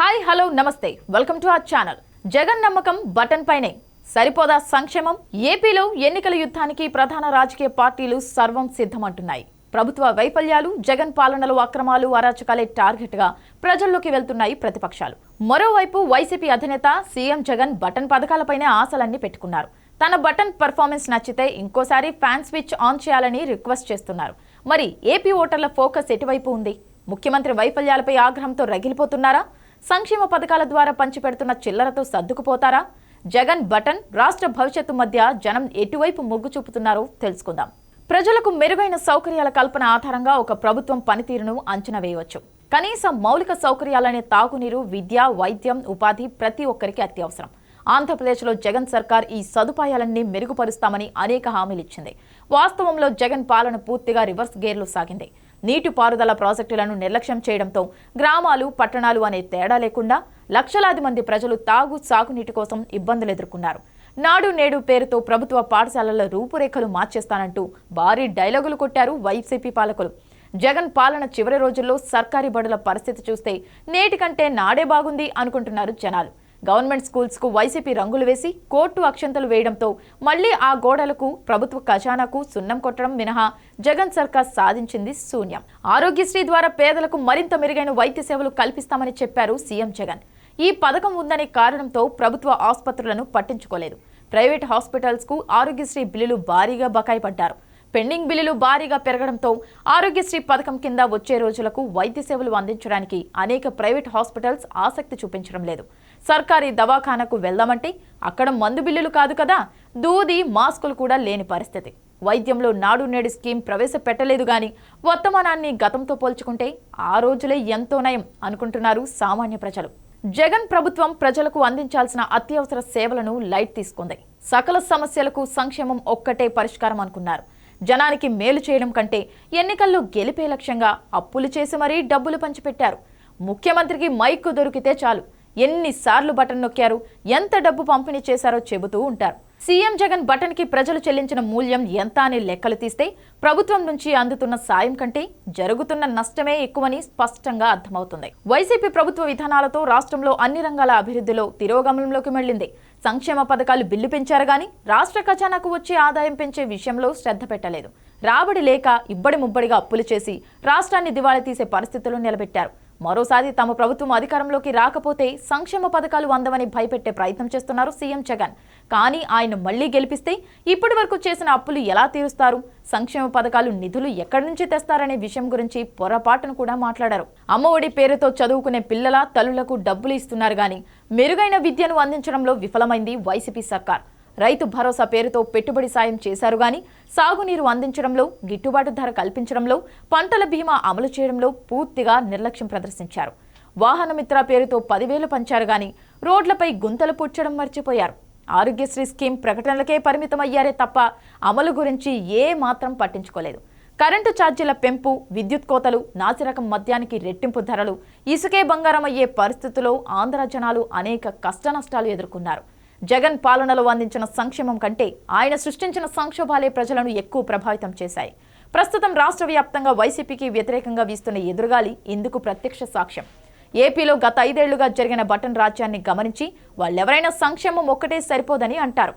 Hi hello నమస్తే. Welcome to our channel. Jagan నమ్మకం button పైనే. సరిపోదా సంక్షేమం? ఏపీలో ఎన్నికల యుద్ధానికి ప్రధాన రాజకీయ పార్టీలు సర్వం సిద్ధమంటున్నాయి. ప్రభుత్వ వైఫల్యాలు జగన్ పాలనలో అక్రమాలు అరాచకాలే టార్గెట్గా ప్రజల్లోకి వెళ్తున్నాయి ప్రతిపక్షాలు. మరోవైపు వైసీపీ అధినేత సీఎం జగన్ బటన్ పథకాలపైనే ఆశలన్నీ పెట్టుకున్నారు. తన బటన్ పర్ఫార్మెన్స్ నచ్చితే ఇంకోసారి ఫ్యాన్ స్విచ్ ఆన్ చేయాలని రిక్వెస్ట్ చేస్తున్నారు. మరి ఏపీ ఓటర్ల ఫోకస్ ఎటువైపు ఉంది? ముఖ్యమంత్రి వైఫల్యాలపై ఆగ్రహంతో రగిలిపోతున్నారా? సంక్షేమ పథకాల ద్వారా పంచిపెడుతున్న చిల్లరతో సర్దుకుపోతారా? జగన్ బటన్ రాష్ట్ర భవిష్యత్తు మధ్య జనం ఎటువైపు మొగ్గు చూపుతున్నారో తెలుసుకుందాం. ప్రజలకు మెరుగైన సౌకర్యాల కల్పన ఆధారంగా ఒక ప్రభుత్వం పనితీరును అంచనా వేయవచ్చు. కనీసం మౌలిక సౌకర్యాలనే తాగునీరు విద్య వైద్యం ఉపాధి ప్రతి ఒక్కరికి అత్యవసరం. ఆంధ్రప్రదేశ్లో జగన్ సర్కార్ ఈ సదుపాయాలన్నీ మెరుగుపరుస్తామని అనేక హామీలు ఇచ్చింది. వాస్తవంలో జగన్ పాలన పూర్తిగా రివర్స్ గేర్లు సాగింది. నీటిపారుదల ప్రాజెక్టులను నిర్లక్ష్యం చేయడంతో గ్రామాలు పట్టణాలు అనే తేడా లేకుండా లక్షలాది మంది ప్రజలు తాగు సాగునీటి కోసం ఇబ్బందులు ఎదుర్కొన్నారు. నాడు నేడు పేరుతో ప్రభుత్వ పాఠశాలల రూపురేఖలు మార్చేస్తానంటూ భారీ డైలాగులు కొట్టారు వైసీపీ పాలకులు. జగన్ పాలన చివరి రోజుల్లో సర్కారీ బడుల పరిస్థితి చూస్తే నేటికంటే నాడే బాగుంది అనుకుంటున్నారు జనాలు. గవర్నమెంట్ స్కూల్స్కు వైసీపీ రంగులు వేసి కోర్టు అక్షంతలు వేయడంతో మళ్ళీ ఆ గోడలకు ప్రభుత్వ ఖజానాకు సున్నం కొట్టడం మినహా జగన్ సర్కార్ సాధించింది శూన్యం. ఆరోగ్యశ్రీ ద్వారా పేదలకు మరింత మెరుగైన వైద్య సేవలు కల్పిస్తామని చెప్పారు సీఎం జగన్. ఈ పథకం ఉందనే కారణంతో ప్రభుత్వ ఆసుపత్రులను పట్టించుకోలేదు. ప్రైవేట్ హాస్పిటల్స్కు ఆరోగ్యశ్రీ బిల్లులు భారీగా బకాయి పడ్డారు పెండింగ్ బిల్లులు భారీగా పెరగడంతో ఆరోగ్యశ్రీ పథకం కింద వచ్చే రోజులకు వైద్య సేవలు అందించడానికి అనేక ప్రైవేట్ హాస్పిటల్స్ ఆసక్తి చూపించడం లేదు. సర్కారీ దవాఖానకు వెళ్దామంటే అక్కడ మందు బిల్లులు కాదు కదా. దూది మాస్కులు కూడా లేని పరిస్థితి. వైద్యంలో నాడు నేడు స్కీమ్ ప్రవేశపెట్టలేదు గాని వర్తమానాన్ని గతంతో పోల్చుకుంటే ఆ రోజులే ఎంతో నయం అనుకుంటున్నారు సామాన్య ప్రజలు. జగన్ ప్రభుత్వం ప్రజలకు అందించాల్సిన అత్యవసర సేవలను లైట్ తీసుకుంది. సకల సమస్యలకు సంక్షేమం ఒక్కటే పరిష్కారం అనుకున్నారు. జనానికి మేలు చేయడం కంటే ఎన్నికల్లో గెలిపే లక్ష్యంగా అప్పులు చేసి మరీ డబ్బులు పంచిపెట్టారు. ముఖ్యమంత్రికి మైక్ దొరికితే చాలు. ఎన్నిసార్లు బటన్ నొక్కారు ఎంత డబ్బు పంపిణీ చేశారో చెబుతూ ఉంటారు. సీఎం జగన్ బటన్కి ప్రజలు చెల్లించిన మూల్యం ఎంత అని లెక్కలు తీస్తే ప్రభుత్వం నుంచి అందుతున్న సాయం కంటే జరుగుతున్న నష్టమే ఎక్కువని స్పష్టంగా అర్థమవుతుంది. వైసీపీ ప్రభుత్వ విధానాలతో రాష్ట్రంలో అన్ని రంగాల అభివృద్ధిలో తిరోగమనంలోకి మళ్ళింది సంక్షేమ పథకాలు బిల్లు పెంచారు గాని రాష్ట్ర ఖజానాకు వచ్చే ఆదాయం పెంచే విషయంలో శ్రద్ధ పెట్టలేదు. రాబడి లేక ఇబ్బడి ముబ్బడిగా అప్పులు చేసి రాష్ట్రాన్ని దివాళా తీసే పరిస్థితులు నిలబెట్టారు. మరోసారి తమ ప్రభుత్వం అధికారంలోకి రాకపోతే సంక్షేమ పథకాలు అందవని భయపెట్టే ప్రయత్నం చేస్తున్నారు సీఎం జగన్. కానీ ఆయన మళ్ళీ గెలిపిస్తే ఇప్పటి వరకు చేసిన అప్పులు ఎలా తీరుస్తారు? సంక్షేమ పథకాలు నిధులు ఎక్కడి నుంచి తెస్తారనే విషయం గురించి పొరపాటును కూడా మాట్లాడారు. అమ్మఒడి పేరుతో చదువుకునే పిల్లల తల్లులకు డబ్బులు ఇస్తున్నారు గాని మెరుగైన విద్యను అందించడంలో విఫలమైంది వైసీపీ సర్కార్. రైతు భరోసా పేరుతో పెట్టుబడి సాయం చేశారు గాని సాగునీరు అందించడంలో గిట్టుబాటు ధర కల్పించడంలో పంటల బీమా అమలు చేయడంలో పూర్తిగా నిర్లక్ష్యం ప్రదర్శించారు. వాహనమిత్ర పేరుతో పదివేలు పంచారు గాని రోడ్లపై గుంతలు పుచ్చడం మర్చిపోయారు. ఆరోగ్యశ్రీ స్కీమ్ ప్రకటనలకే పరిమితమయ్యారే తప్ప అమలు గురించి ఏ మాత్రం పట్టించుకోలేదు. కరెంటు ఛార్జీల పెంపు విద్యుత్ కోతలు నాసిరకం మద్యానికి రెట్టింపు ధరలు ఇసుకే బంగారం అయ్యే పరిస్థితుల్లో ఆంధ్ర జనాలు అనేక కష్టనష్టాలు ఎదుర్కొన్నారు. జగన్ పాలనలో అందించిన సంక్షేమం కంటే ఆయన సృష్టించిన సంక్షోభాలే ప్రజలను ఎక్కువ ప్రభావితం చేశాయి. ప్రస్తుతం రాష్ట్ర వ్యాప్తంగా వైసీపీకి వ్యతిరేకంగా వీస్తున్న ఎదురుగాలి ఇందుకు ప్రత్యక్ష సాక్ష్యం. ఏపీలో గత ఐదేళ్ళుగా జరిగిన బటన్ రాజ్యాన్ని గమనించి వాళ్ళెవరైనా సంక్షేమం ఒక్కటే సరిపోదని అంటారు.